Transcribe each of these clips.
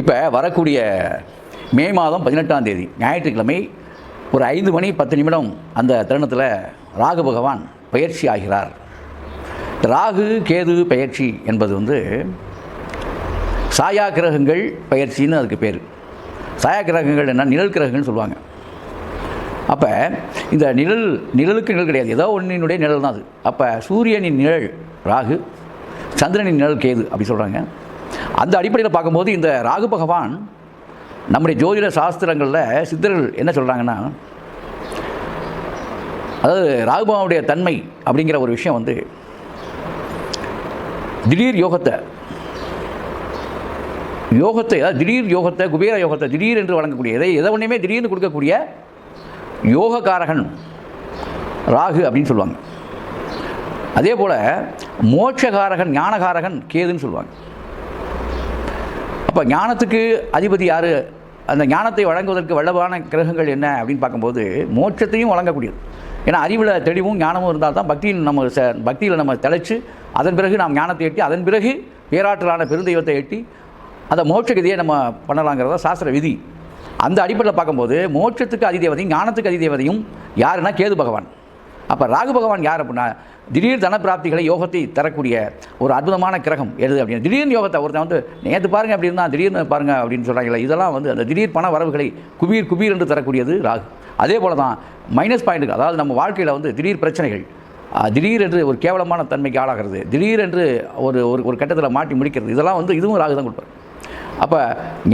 இப்போ வரக்கூடிய மே மாதம் பதினெட்டாம் தேதி ஞாயிற்றுக்கிழமை ஒரு ஐந்து மணி பத்து நிமிடம் அந்த தருணத்தில் ராகு பகவான் பயிற்சி ஆகிறார். ராகு கேது பயிற்சி என்பது வந்து சாயா கிரகங்கள் பயிற்சின்னு அதுக்கு பேர். சாயா கிரகங்கள் என்ன? நிழல் கிரகங்கள்னு சொல்லுவாங்க. அப்போ இந்த நிழல் நிழலுக்கு நிழல் கிடையாது. ஏதோ ஒன்றினுடைய நிழல் தான் அது. அப்போ சூரியனின் நிழல் ராகு சந்திரனின் நிழல் கேது அப்படி சொல்கிறாங்க அந்த அடிப்படையில் பார்க்கும்போது இந்த ராகு பகவான் நம்முடைய ஜோதிட சாஸ்திரங்களில் சித்தர்கள் என்ன சொல்கிறாங்கன்னா அதாவது ராகு பகவானுடைய தன்மை அப்படிங்கிற ஒரு விஷயம் வந்து திடீர் யோகத்தை யோகத்தை அதாவது திடீர் யோகத்தை குபேர யோகத்தை திடீர் என்று வழங்கக்கூடிய எதை எதை ஒன்றுமே திடீர்னு கொடுக்கக்கூடிய யோகக்காரகன் ராகு அப்படின்னு சொல்லுவாங்க. அதே போல் மோட்சகாரகன் ஞானகாரகன் கேதுன்னு சொல்லுவாங்க. அப்போ ஞானத்துக்கு அதிபதி யார்? அந்த ஞானத்தை வழங்குவதற்கு வல்லவான கிரகங்கள் என்ன அப்படின்னு பார்க்கும்போது மோட்சத்தையும் வழங்கக்கூடியது. ஏன்னா அறிவில் தெளிவும் ஞானமும் இருந்தால் தான் பக்தியில் நம்ம ச பக்தியில் நம்ம தெளித்து அதன் பிறகு நாம் ஞானத்தை எட்டி அதன் பிறகு பேராற்றலான பெருந்தெய்வத்தை எட்டி அந்த மோட்ச கதியை நம்ம பண்ணலாங்கிறத சாஸ்திர விதி. அந்த அடிப்படையில் பார்க்கும்போது மோட்சத்துக்கு அதிதேவதையும் ஞானத்துக்கு அதிதேவதையும் யாருன்னா கேது பகவான். அப்போ ராகு பகவான் யார் அப்படின்னா திடீர் தனப்பிராப்திகளை யோகத்தை தரக்கூடிய ஒரு அற்புதமான கிரகம் எது அப்படின்னு? திடீர்னு யோகத்தை ஒருத்தன் வந்து நேற்று பாருங்க அப்படின்னு தான் திடீர்னு பாருங்க அப்படின்னு சொல்கிறாங்களே இதெல்லாம் வந்து அந்த திடீர் பண வரவுகளை குபீர் குபீர் என்று தரக்கூடியது ராகு. அதே போல் தான் மைனஸ் பாயிண்ட்டுக்கு அதாவது நம்ம வாழ்க்கையில் வந்து திடீர் பிரச்சனைகள் திடீரென்று திடீர் என்று ஒரு கேவலமான தன்மைக்கு ஆளாகிறது திடீர் என்று ஒரு ஒரு ஒரு கட்டத்தில் மாட்டி முடிக்கிறது இதெல்லாம் வந்து இதுவும் ராகு தான் கொடுப்பார். அப்போ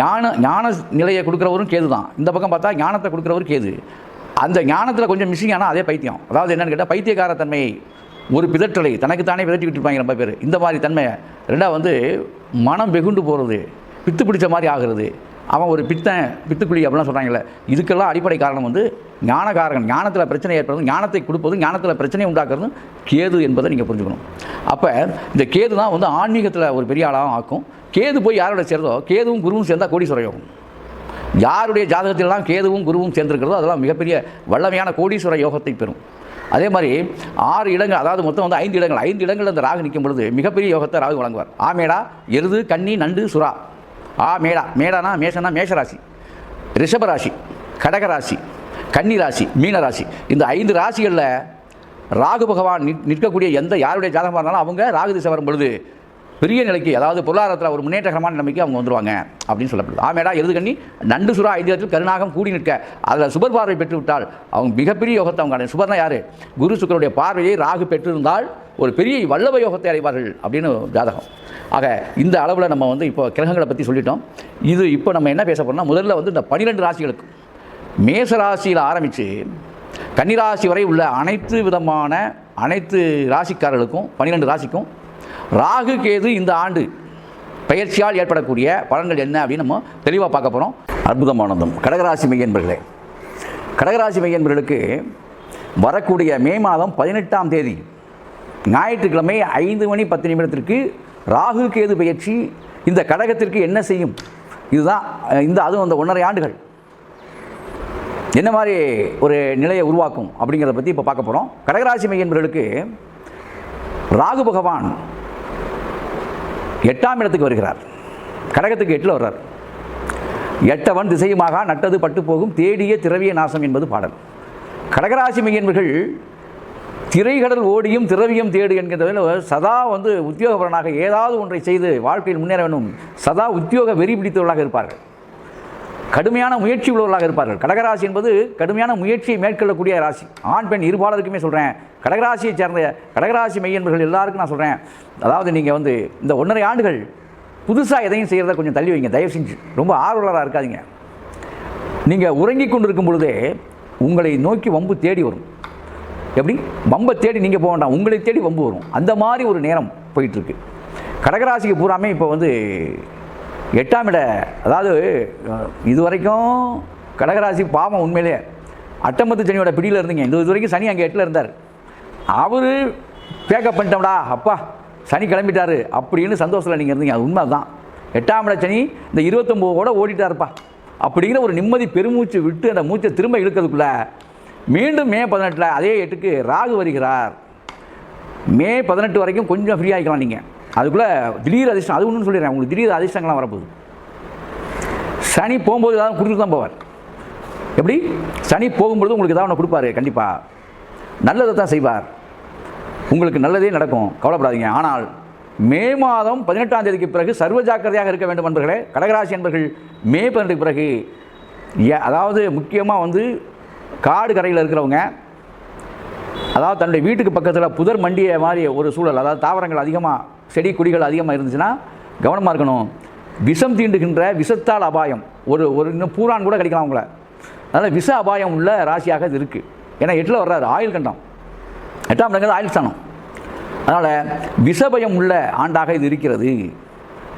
ஞான ஞான நிலையை கொடுக்குறவரும் கேது தான். இந்த பக்கம் பார்த்தா ஞானத்தை கொடுக்குறவரும் கேது. அந்த ஞானத்தில் கொஞ்சம் மிஸ்ஸிங் ஆனால் அதே பைத்தியம். அதாவது என்னென்னு கேட்டால் பைத்தியக்கார தன்மையை ஒரு பிதற்றலை தனக்குத்தானே பிதட்டி இருப்பாங்க ரொம்ப பேர். இந்த மாதிரி தன்மை. ரெண்டாவது வந்து மனம் வெகுண்டு போகிறது பித்து பிடிச்ச மாதிரி ஆகிறது. அவன் ஒரு பித்தன் பித்துக்குழி அப்படிலாம் சொல்கிறாங்கல்ல இதுக்கெல்லாம் அடிப்படை காரணம் வந்து ஞானகாரகன். ஞானத்தில் பிரச்சனை ஏற்படுறது ஞானத்தை கொடுப்பதும் ஞானத்தில் பிரச்சனை உண்டாக்குறதும் கேது என்பதை நீங்கள் புரிஞ்சுக்கணும். அப்போ இந்த கேது தான் வந்து ஆன்மீகத்தில் ஒரு பெரிய ஆளாகவும் ஆக்கும். கேது போய் யாரோட சேர்ந்தோ கேதுவும் குருவும் சேர்ந்தால் கோடீஸ்வர யாருடைய ஜாதகத்திலெல்லாம் கேதுவும் குருவும் சேர்ந்திருக்கிறதோ அதெல்லாம் மிகப்பெரிய வல்லமையான கோடீஸ்வர யோகத்தை பெறும். அதே மாதிரி ஆறு இடங்கள் அதாவது மொத்தம் வந்து ஐந்து இடங்கள் ஐந்து இடங்கள் அந்த ராகு நிற்கும் பொழுது மிகப்பெரிய யோகத்தை ராகு வழங்குவார். ஆமேடா எருது கன்னி நண்டு சுறா. ஆ மேடா மேடானா மேஷனா மேஷராசி. ரிஷபராசி கடகராசி கன்னி ராசி மீன ராசி இந்த ஐந்து ராசிகளில் ராகு பகவான் நிற்- நிற்கக்கூடிய எந்த யாருடைய ஜாதகமாக இருந்தாலும் அவங்க ராகு திசை வரும் பொழுது பெரிய நிலைக்கு அதாவது பொருளாதாரத்தில் ஒரு முன்னேற்றகரமான நிலைமைக்கு அவங்க வந்துருவாங்க அப்படின்னு சொல்லப்படுது. ஆமேடா எருது கண்ணி நண்டு சுறா ஐந்தியத்தில் கருணாகம் கூடி நிற்க. அதில் சுபர் பார்வை பெற்று விட்டால் அவங்க மிகப்பெரிய யோகத்தை அவங்க அடையும். சுபர்னா யார்? குரு சுக்கருடைய பார்வையை ராகு பெற்றிருந்தால் ஒரு பெரிய வல்லப யோகத்தை அடைவார்கள் அப்படின்னு ஜாதகம். ஆக இந்த அளவில் நம்ம வந்து இப்போ கிரகங்களை பற்றி சொல்லிட்டோம். இது இப்போ நம்ம என்ன பேச போகிறோம்னா முதல்ல வந்து இந்த பனிரெண்டு ராசிகளுக்கு. மேச ராசியில் ஆரம்பித்து கன்னிராசி வரை உள்ள அனைத்து விதமான அனைத்து ராசிக்காரர்களுக்கும் பன்னிரெண்டு ராசிக்கும் ராகு கேது இந்த ஆண்டு பயிற்சியால் ஏற்படக்கூடிய பலன்கள் என்ன அப்படின்னு நம்ம தெளிவாக பார்க்க போகிறோம் அற்புதமானதும். கடகராசி மையன்பர்களே கடகராசி மையன்பர்களுக்கு வரக்கூடிய மே மாதம் பதினெட்டாம் தேதி ஞாயிற்றுக்கிழமை ஐந்து மணி பத்து நிமிடத்திற்கு ராகு கேது பயிற்சி இந்த கடகத்திற்கு என்ன செய்யும்? இதுதான் இந்த அதுவும் அந்த ஒன்றரை ஆண்டுகள். என்ன மாதிரி ஒரு நிலையை உருவாக்கும் அப்படிங்கிறத பற்றி இப்போ பார்க்க போகிறோம் கடகராசி மையன்பர்களுக்கு ராகு பகவான் எட்டாம் இடத்துக்கு வருகிறார். கடகத்துக்கு எட்டில் வர்றார். எட்டவன் திசையுமாக நட்டது பட்டு போகும் தேடிய திரவிய நாசம் என்பது பாடல். கடகராசி மையன்பர்கள் திரைகடல் ஓடியும் திரவியம் தேடு என்கிறதில் சதா வந்து உத்தியோகபரனாக ஏதாவது ஒன்றை செய்து வாழ்க்கையில் முன்னேற வேண்டும். சதா உத்தியோக வெறி பிடித்தவர்களாக இருப்பார்கள். கடுமையான முயற்சி உள்ளவர்களாக இருப்பார்கள். கடகராசி என்பது கடுமையான முயற்சியை மேற்கொள்ளக்கூடிய ராசி. ஆண் பெண் இருபாலருக்குமே சொல்கிறேன் கடகராசியை சேர்ந்த கடகராசி மையன்பர்கள் எல்லாருக்கும் நான் சொல்கிறேன் அதாவது நீங்கள் வந்து இந்த ஒன்றரை ஆண்டுகள் புதுசாக எதையும் செய்கிறத கொஞ்சம் தள்ளி வைங்க. தயவு செஞ்சு. ரொம்ப ஆர்வலராக இருக்காதீங்க. நீங்கள் உறங்கிக் கொண்டிருக்கும் பொழுதே உங்களை நோக்கி வம்பு தேடி வரும். எப்படி? வம்பை தேடி நீங்கள் போக வேண்டாம். உங்களை தேடி வம்பு வரும். அந்த மாதிரி ஒரு நேரம் போயிட்டுருக்கு கடகராசிக்கு பூராமே இப்போ வந்து எட்டாம் இட அதாவது இது வரைக்கும் கடகராசி பாவம் உண்மையிலே அட்டம்பத்து சனியோட பிடியில் இருந்தீங்க. இந்த இது வரைக்கும் சனி அங்கே எட்டில் இருந்தார். அவர் பேக்கப் பண்ணிட்டோம்டா அப்பா சனி கிளம்பிட்டாரு அப்படின்னு சந்தோஷத்தில் நீங்கள் இருந்தீங்க. அது உண்மை தான் எட்டாம் இட சனி இந்த இருபத்தொம்போதோட ஓடிட்டாருப்பா. அப்படிங்கிற ஒரு நிம்மதி பெருமூச்சு விட்டு அந்த மூச்சை திரும்ப இழுக்கிறதுக்குள்ள மீண்டும் மே பதினெட்டில் அதே எட்டுக்கு ராகு வருகிறார். மே பதினெட்டு வரைக்கும் கொஞ்சம் ஃப்ரீ ஆகிக்கலாம் நீங்கள் அதுக்குள்ளே திடீர் அதிர்ஷ்டம் அது ஒன்று சொல்லிடுறேன். உங்களுக்கு திடீர் அதிர்ஷ்டங்கள்லாம் வரப்போகுது. சனி போகும்போது ஏதாவது கொடுத்துட்டு தான் போவார். எப்படி? சனி போகும்பொழுது உங்களுக்கு ஏதாவது ஒன்று கொடுப்பாரு கண்டிப்பாக நல்லதை தான் செய்வார். உங்களுக்கு நல்லதே நடக்கும் கவலைப்படாதீங்க. ஆனால் மே மாதம் பதினெட்டாம் தேதிக்கு பிறகு சர்வ ஜாக்கிரதையாக இருக்க வேண்டும் என்பர்களே கடகராசி என்பர்கள் மே பதினெட்டுக்கு பிறகு ஏ- அதாவது முக்கியமாக வந்து காடு கரையில் இருக்கிறவங்க அதாவது தன்னுடைய வீட்டுக்கு பக்கத்தில் புதர் மண்டிய மாதிரி ஒரு சூழல் அதாவது தாவரங்கள் அதிகமாக செடி கொடிகள் அதிகமாக இருந்துச்சுன்னா கவனமாக இருக்கணும். விஷம் தீண்டுகின்ற விஷத்தால் அபாயம். ஒரு ஒரு இன்னும் பூரான் கூட கிடைக்கலாம் உங்களை. அதனால் விஷ அபாயம் உள்ள ராசியாக இது இருக்குது ஏன்னா எட்டில் வர்றாரு ஆயுள் கண்டம். எட்டாம் இடங்கிறது ஆயுள் ஸ்தானம். அதனால் விஷபயம் உள்ள ஆண்டாக இது இருக்கிறது.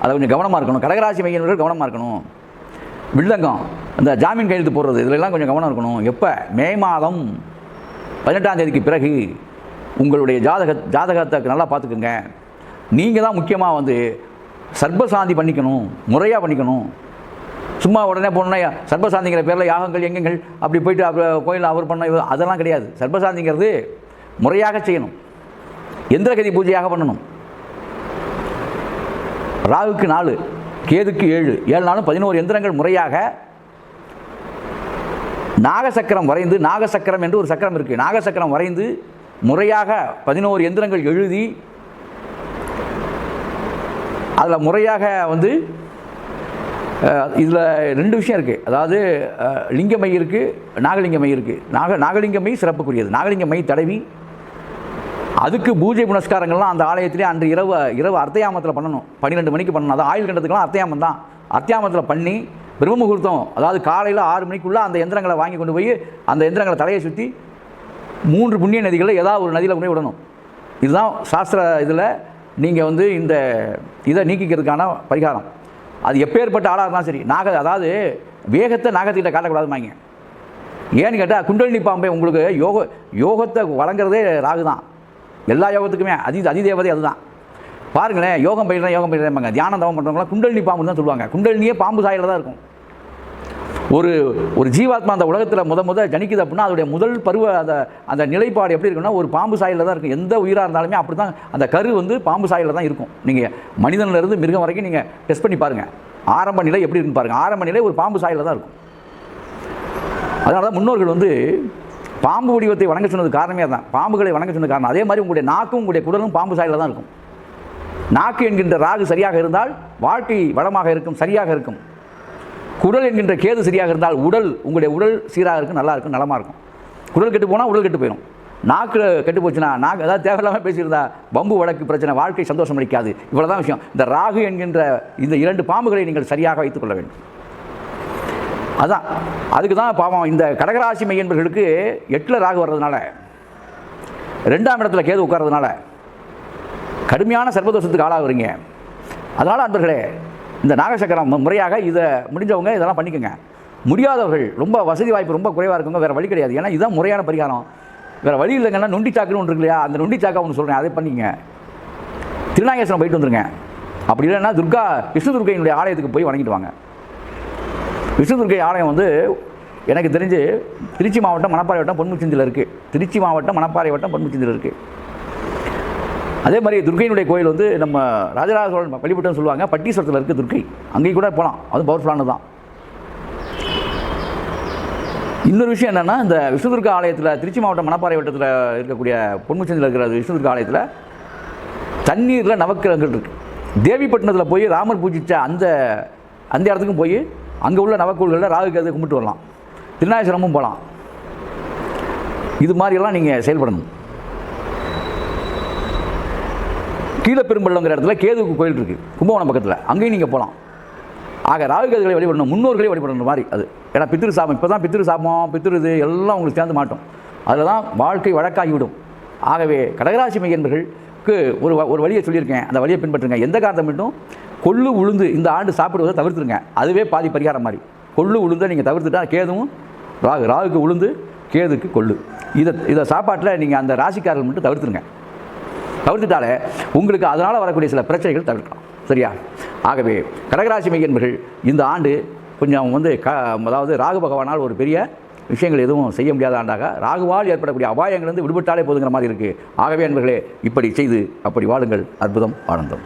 அதை கொஞ்சம் கவனமாக இருக்கணும். கடகராசி மையர்கள் கவனமாக இருக்கணும். வில்லங்கம் இந்த ஜாமீன் கையெழுத்து போடுறது இதிலெல்லாம் கொஞ்சம் கவனம் இருக்கணும். எப்போ? மே மாதம் பதினெட்டாம் தேதிக்கு பிறகு உங்களுடைய ஜாதக ஜாதகத்தை நல்லா பார்த்துக்குங்க. நீங்கள் தான் முக்கியமாக வந்து சர்பசாந்தி பண்ணிக்கணும் முறையாக பண்ணிக்கணும். சும்மா உடனே போனோன்னா சர்பசாந்திங்கிற பேரில் யாகங்கள் எங்கெங்கள் அப்படி போயிட்டு அப்புறம் கோயிலில் அவர் பண்ண அதெல்லாம் கிடையாது. சர்பசாந்திங்கிறது முறையாக செய்யணும். எந்திரகதி பூஜையாக பண்ணணும். ராகுக்கு நாலு கேதுக்கு ஏழு ஏழு நாளும் பதினோரு எந்திரங்கள் முறையாக நாகசக்கரம் வரைந்து நாகசக்கரம் என்று ஒரு சக்கரம் இருக்குது நாகசக்கரம் வரைந்து முறையாக பதினோரு எந்திரங்கள் எழுதி அதில் முறையாக வந்து இதில் ரெண்டு விஷயம் இருக்குது அதாவது லிங்கமை இருக்குது நாகலிங்கமை இருக்குது நாக நாகலிங்கமை சிறப்புக்குரியது. நாகலிங்கமை தடவி அதுக்கு பூஜை புனஸ்காரங்கள்லாம் அந்த ஆலயத்திலே அன்று இரவு இரவு அர்த்தயாமத்தில் பண்ணணும். பன்னிரெண்டு மணிக்கு பண்ணணும். அது ஆயுள் கண்டத்துக்கெல்லாம் அர்த்தயாமம் தான். அர்த்தயாமத்தில் பண்ணி பிரம்ம முகூர்த்தம் அதாவது காலையில் ஆறு மணிக்குள்ளே அந்த எந்திரங்களை வாங்கி கொண்டு போய் அந்த எந்திரங்களை தலையை சுற்றி மூன்று புண்ணிய நதிகளில் ஏதாவது ஒரு நதியில் கொண்டு விடணும். இதுதான் சாஸ்திர இதில் நீங்கள் வந்து இந்த இதை நீக்கிக்கிறதுக்கான பரிகாரம். அது எப்பேற்பட்ட ஆளாக இருந்தாலும் சரி. நாக அதாவது வேகத்தை நாகத்திட்ட காட்டக்கூடாதுமாங்க ஏன்னு கேட்டால் குண்டலினி பாம்பை உங்களுக்கு யோக யோகத்தை வழங்குறதே ராகு தான். எல்லா யோகத்துக்குமே அதி அதிதேவதை அதுதான். பாருங்களேன் யோகம் பயிர்றேன் யோகம் பயிர்றேன்பாங்க தியானம் தவம் பண்ணுறவங்களாம் குண்டலினி பாம்பு தான் சொல்லுவாங்க. குண்டலினியே பாம்பு சாயில் தான் இருக்கும். ஒரு ஒரு ஜீவாத்மா அந்த உலகத்தில் முத முத ஜனிக்குது அப்படின்னா அதோடைய முதல் பருவ அந்த அந்த நிலைப்பாடு எப்படி இருக்குன்னா ஒரு பாம்பு சாயில் தான் இருக்கும். எந்த உயிராக இருந்தாலுமே அப்படி தான் அந்த கரு வந்து பாம்பு சாயில் தான் இருக்கும். நீங்கள் மனிதனிலிருந்து மிருகம் வரைக்கும் நீங்கள் டெஸ்ட் பண்ணி பாருங்கள் ஆரம்ப நிலை எப்படி இருக்குன்னு பாருங்கள் ஆரம்ப நிலை ஒரு பாம்பு சாயில் தான் இருக்கும். அதனால தான் முன்னோர்கள் வந்து பாம்பு வடிவத்தை வணங்க சொன்னது காரணமே தான் பாம்புகளை வணங்க சொன்னது காரணம். அதே மாதிரி உங்களுடைய நாக்கும் உங்களுடைய குடலும் பாம்பு சாயில் தான் இருக்கும். நாக்கு என்கின்ற ராகு சரியாக இருந்தால் வாழ்க்கை வளமாக இருக்கும் சரியாக இருக்கும். குடல் என்கின்ற கேது சரியாக இருந்தால் உடல் உங்களுடைய உடல் சீராக இருக்கும் நல்லா இருக்கும் நலமாக இருக்கும். குடல் கெட்டு போனால் உடல் கெட்டு போயிடும் நாக்கு கெட்டு போச்சுன்னா நாக்கு ஏதாவது தேவையில்லாமல் பேசியிருந்தா பம்பு வழக்கு பிரச்சனை வாழ்க்கை சந்தோஷம் அளிக்காது. இவ்வளோ தான் விஷயம். இந்த ராகு என்கின்ற இந்த இரண்டு பாம்புகளை நீங்கள் சரியாக வைத்துக் கொள்ள வேண்டும். அதான். அதுக்கு தான் பாவம். இந்த கடகராசி மையன்பர்களுக்கு எட்டில் ராகு வர்றதுனால ரெண்டாம் இடத்துல கேது உட்கார்றதுனால கடுமையான சர்வதோஷத்துக்கு ஆளாகுறீங்க. அதனால் அன்பர்களே இந்த நாகசக்கரம் முறையாக இதை முடிஞ்சவங்க இதெல்லாம் பண்ணிக்கோங்க. முடியாதவர்கள் ரொம்ப வசதி வாய்ப்பு ரொம்ப குறைவாக இருக்குங்க வேறு வழி கிடையாது. ஏன்னா இதுதான் முறையான பரிகாரம். வேறு வழி இல்லைங்கன்னா நொண்டி சாக்குன்னு ஒன்று இருக்கு இல்லையா அந்த நொண்டி சாக்கா ஒன்று சொல்கிறேன் அதை பண்ணிக்கங்க திருநாகேஸ்வரம் போயிட்டு வந்துருங்க. அப்படி இல்லைன்னா துர்கா விஷ்ணு துர்கையினுடைய ஆலயத்துக்கு போய் வணங்கிட்டு வாங்க. விஷ்ணு துர்க்கை ஆலயம் வந்து எனக்கு தெரிஞ்சு திருச்சி மாவட்டம் மணப்பாறை வட்டம் பொன்முச்சந்தில் இருக்குது திருச்சி மாவட்டம் மணப்பாறை வட்டம் பொன்முச்சந்தில் இருக்குது அதே மாதிரி துர்க்கையினுடைய கோயில் வந்து நம்ம ராஜராஜ சோழன் வழிபட்டோம்னு சொல்லுவாங்க. பட்டீஸ்வரத்தில் இருக்குது துர்க்கை அங்கேயும் கூட போகலாம் அது பவர்ஃபுல்லானது தான். இன்னொரு விஷயம் என்னென்னா இந்த விஷ்ணுதுர்கா ஆலயத்தில் திருச்சி மாவட்டம் மணப்பாறை வட்டத்தில் இருக்கக்கூடிய பொன்முச்சந்தில் இருக்கிற விஷ்ணுதுர்கா ஆலயத்தில் தண்ணீரில் நவக்கிரகங்கள் இருக்குது தேவிப்பட்டினத்தில் போய் ராமர் பூஜித்த அந்த அந்த இடத்துக்கும் போய் அங்கே உள்ள நவக்கோள்களில் ராகு கேது கும்பிட்டு வரலாம். திருநாயசிரமும் போகலாம் இது மாதிரியெல்லாம் நீங்கள் செயல்படணும். கீழே பெரும்பள்ளங்கிற இடத்துல கேதுக்கு கோயில் இருக்குது கும்பகோணம் பக்கத்தில். அங்கேயும் நீங்கள் போகலாம் ஆக ராகுகதிகளை வழிபடணும் முன்னோர்களே வழிபடணும் மாதிரி அது. ஏன்னா பித்திரு சாபம் இப்போ தான் பித்திரு சாபம் பித்திரு இது எல்லாம் உங்களுக்கு சேர்ந்து மாட்டோம். அதில் தான் வாழ்க்கை வழக்காகிவிடும் ஆகவே கடகராசி மையன்பர்களுக்கு ஒரு வ- ஒரு வழியை சொல்லியிருக்கேன். அந்த வழியை பின்பற்றுங்க. எந்த காரணம் மட்டும்? கொள்ளு உளுந்து இந்த ஆண்டு சாப்பிடுவதை தவிர்த்துருங்க. அதுவே பாதி பரிகாரம் மாதிரி. கொள்ளு உளுந்தை நீங்கள் தவிர்த்துட்டா கேதுவும் ராகு ராகுக்கு உளுந்து கேதுக்கு கொள்ளு. இதை இதை சாப்பாட்டில் நீங்கள் அந்த ராசிக்காரர்கள் மட்டும் தவிர்த்துருங்க. தவிர்த்துட்டாலே உங்களுக்கு அதனால் வரக்கூடிய சில பிரச்சனைகள் தவிர்க்கலாம். சரியா? ஆகவே கடகராசி மையன்பர்கள் இந்த ஆண்டு கொஞ்சம் வந்து க அதாவது ராகு பகவானால் ஒரு பெரிய விஷயங்கள் எதுவும் செய்ய முடியாத ஆண்டாக ராகுவால் ஏற்படக்கூடிய அபாயங்கள் வந்து விடுபட்டாலே போதுங்கிற மாதிரி இருக்குது ஆகவே அன்பர்களே இப்படி செய்து அப்படி வாழுங்கள். அற்புதம் ஆனந்தம்.